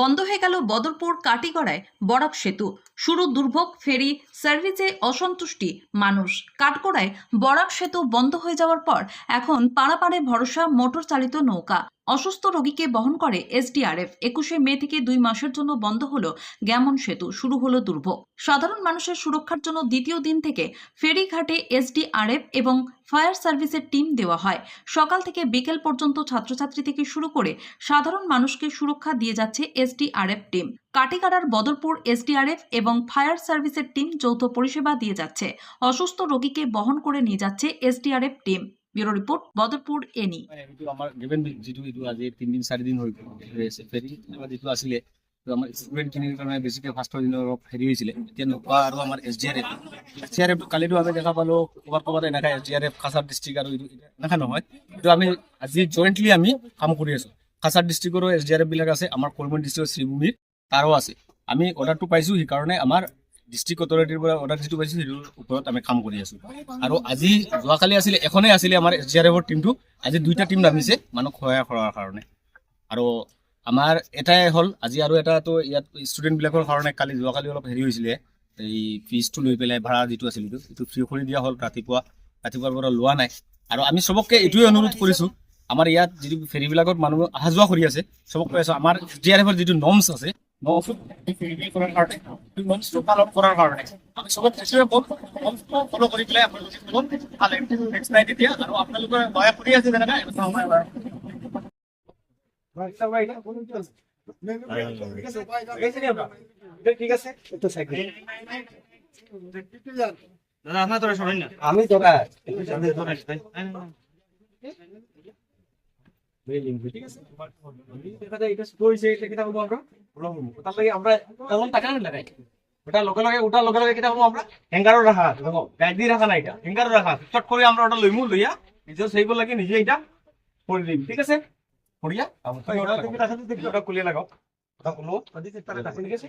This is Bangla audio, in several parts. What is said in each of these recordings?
বন্ধ হয়ে গেল বদরপুর কাটিগড়ায় বরাক সেতু। শুরু দুর্ভোগ, ফেরি সার্ভিসে অসন্তুষ্টি। মানুষ, কাঠগড়ায় বরাক সেতু বন্ধ হয়ে যাওয়ার পর এখন পাড়াপাড়ে ভরসা মোটর চালিত নৌকা। অসুস্থ রোগীকে বহন করে এসডিআরএফ। একুশে মে থেকে দুই মাসের জন্য বন্ধ হলো গ্যামন সেতু, শুরু হলো দুর্ভোগ। সাধারণ মানুষের সুরক্ষার জন্য দ্বিতীয় দিন থেকে ফেরিঘাটে এসডিআরএফ এবং ফায়ার সার্ভিসের টিম দেওয়া হয়। সকাল থেকে বিকেল পর্যন্ত ছাত্রছাত্রী থেকে শুরু করে সাধারণ মানুষকে সুরক্ষা দিয়ে যাচ্ছে এসডিআরএফ টিম। কাটিকাড়ার বদরপুর এসডিআরএফ এবং ফায়ার সার্ভিসের টিম যৌথ পরিষেবা দিয়ে যাচ্ছে। অসুস্থ রোগীকে বহন করে নিয়ে যাচ্ছে SDRF team. Bureau report Badarpur any এইটো আমাৰ গিভেন যিটো এইটো আজি আছে S D R F S R F কালিতো আমি দেখা পালোঁ, ক'ৰবাত ক'ৰবাত এনেকৈ S D R F Cachar district আৰু এইটো এনেকৈ নহয়। এইটো আমি আজি জইণ্টলি আমি কাম কৰি আছোঁ। কাছাৰ ডিষ্ট্ৰিক্টৰো এছ ডি আৰ এফবিলাক আছে, আমাৰ কলমন ডিষ্ট্ৰিক্টৰ শ্ৰীভূমিৰ, তাৰো আছে। আমি অৰ্ডাৰটো পাইছোঁ, সেইকাৰণে আমাৰ ডিষ্ট্ৰিক্ট অথৰিটিৰ পৰা অৰ্ডাৰ যিটো পাইছোঁ সেইটোৰ ওপৰত আমি কাম কৰি আছোঁ। আৰু আজি যোৱাকালি আছিলে, এখনেই আছিলে আমাৰ এছ ডি আৰ এফৰ টিমটো আজি দুইটা টিম নামিছে, মানুহক সহায় কৰাৰ কাৰণে। আৰু আমাৰ এটাই হ'ল, আজি আৰু এটাতো ইয়াত ষ্টুডেণ্টবিলাকৰ কাৰণে কালি যোৱাকালি অলপ হেৰি হৈছিলে, এই ফিজটো লৈ পেলাই ভাড়া যিটো আছিল, এইটো এইটো ফ্ৰী কৰি দিয়া হ'ল, ৰাতিপুৱা, ৰাতিপুৱাৰ পৰা লোৱা নাই। আৰু আমি চবকে এইটোৱে অনুৰোধ কৰিছোঁ, আমাৰ ইয়াত যিটো ফেৰীবিলাকত মানুহ অহা যোৱা কৰি আছে, চবক কৈ আছোঁ আমাৰ এছ ডি আৰ এফৰ যিটো নৰ্মছ আছে পালন কৰাৰ কাৰণে আমি চবক সেইটোৱে ক'ম ফ'ল' কৰি পেলাই আপোনালোকে ক'ম ভালে নেক্সট নাইট এতিয়া আৰু আপোনালোকে দয়া কৰি আছে যেনেকৈ এনেকুৱা সময় বাৰু ঠিক আছে আমি তোরা ঠিক এটা বলব আমরা? তার লাগে আমরা তেমন টাকা লাগাই। ওটা লগে লগে ওটা লগে লগে কিটা আমরা। হ্যাঙ্গারও রাখা দেখো গাইড দিয়ে রাখা না এটা। হ্যাঙ্গারও রাখা চট করে আমরা ওটা লইমু লইয়া নিজে সেইব লাগে নিজে এটা করে দিবি ঠিক আছে? করিয়া ওটা থেকে রাখা দিতে ওটা খুলিয়ে লাগাও। খুলো। ঠিক আছে?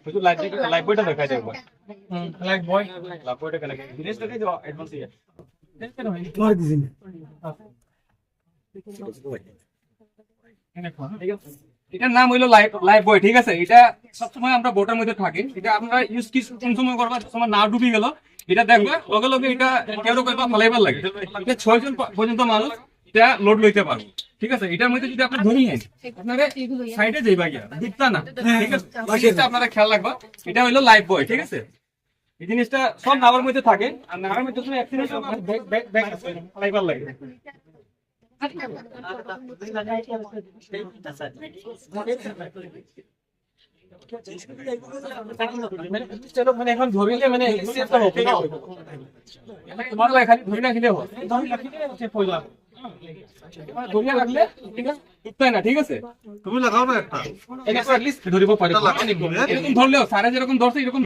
এটার নাম হইল লাইভ বয় ঠিক আছে? এটা সবসময় আমরা বোটের মধ্যে থাকে। এটা আমরা ইউজ কি কোন সময় করবা সময় না ডুবি গেল এটা দেখবে লগে লগে এটা কেউ কইবা ফলাইবার লাগে। এটা ছয় জন পর্যন্ত মানুষ এটা লোড লইতে পারবে। ঠিক আছে? এটার মধ্যে যদি আপনি ধরি নেন আপনারা সাইডে যাইবা গিয়া দিকতা না। ঠিক আছে? জিনিসটা আপনারা খেয়াল রাখবা। এটা হইল লাইফ বয় ঠিক আছে? এই জিনিসটা সব নামের মধ্যে থাকে। আর নামের মধ্যে তুমি অ্যাক্সিডেন্ট ব্যাক মানে এখন ধরিলে মানে তোমার খালি ধরি রাখিলে হয় ধরি রাখিলে পয়লা ধরিয়া রাখলে ঠিক আছে উঠতাই না ঠিক আছে তুমি লাগাও। না একটা ধরিব পারে ধরলেও সারা যেরকম ধরছে এরকম